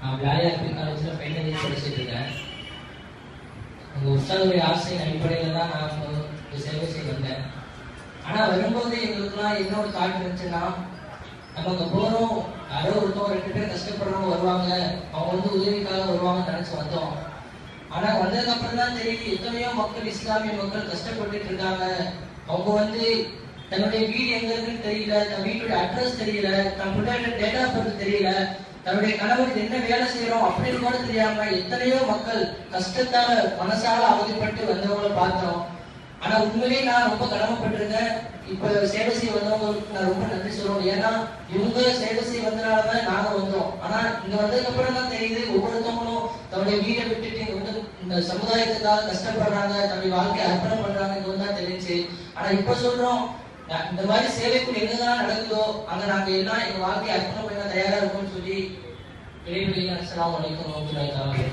நான் விளையாட்டு காலேஜில் படிச்சுட்டு இருக்கேன் உங்கள் உற்சாகடைய ஆசையின் அடிப்படையில் தான் நான் இந்த சேவை செய்ய வந்தேன். ஆனால் வரும்போது எங்களுக்குலாம் என்ன ஒரு தாட் இருந்துச்சுன்னா நம்ம அங்கே போகிறோம் யாரோ ஒருத்தவங்க ரெண்டு பேர் கஷ்டப்படுறவங்க வருவாங்க அவங்க வந்து உதவிக்காக வருவாங்கன்னு நினச்சி வந்தோம். ஆனால் வந்ததுக்கு அப்புறம் தான் தெரியுது எத்தனையோ மக்கள் இஸ்லாமிய மக்கள் கஷ்டப்பட்டுட்டு இருக்காங்க. அவங்க வந்து தன்னுடைய வீடு எங்க இருக்குன்னு தெரியல தன் வீட்டோட அட்ரஸ் தெரியல தன் பிள்ளையோட டேட் ஆஃப் பர்த் தெரியல தன்னுடைய கணவர் என்ன வேலை செய்யறோம் அப்படின்னு கூட தெரியாம எத்தனையோ மக்கள் கஷ்டத்தால மனசால அவதிப்பட்டு வந்தவங்கள பார்த்தோம். ஆனா உண்மையிலேயே நான் ரொம்ப கடமைப்பட்டிருக்கேன். இப்ப சேவை செய்ய வந்தவங்களுக்கு நான் ரொம்ப நன்றி சொல்றோம் ஏன்னா இவங்க சேவை செய்ய வந்தனாலதான் நாங்க வந்தோம். ஆனா இங்க வந்ததுக்கு அப்புறம் தான் தெரியுது ஒவ்வொருத்தவங்களும் தன்னுடைய வீடை விட்டுட்டு இங்க வந்து இந்த சமுதாயத்துக்காக கஷ்டப்படுறாங்க தன்னுடைய வாழ்க்கையை அர்ப்பணம் பண்றாங்க இங்க தான் தெரிஞ்சு. ஆனா இப்ப சொல்றோம் இந்த மாதிரி சேவைக்குள் என்னதான் நடக்குதோ அங்க நாங்க எல்லாம் எங்க வாழ்க்கையை அர்ப்பணம் பண்ண தயாரா இருக்கோம்னு சொல்லி விடைபெறுகிறேன் அஸ்ஸலாமு அலைக்கும்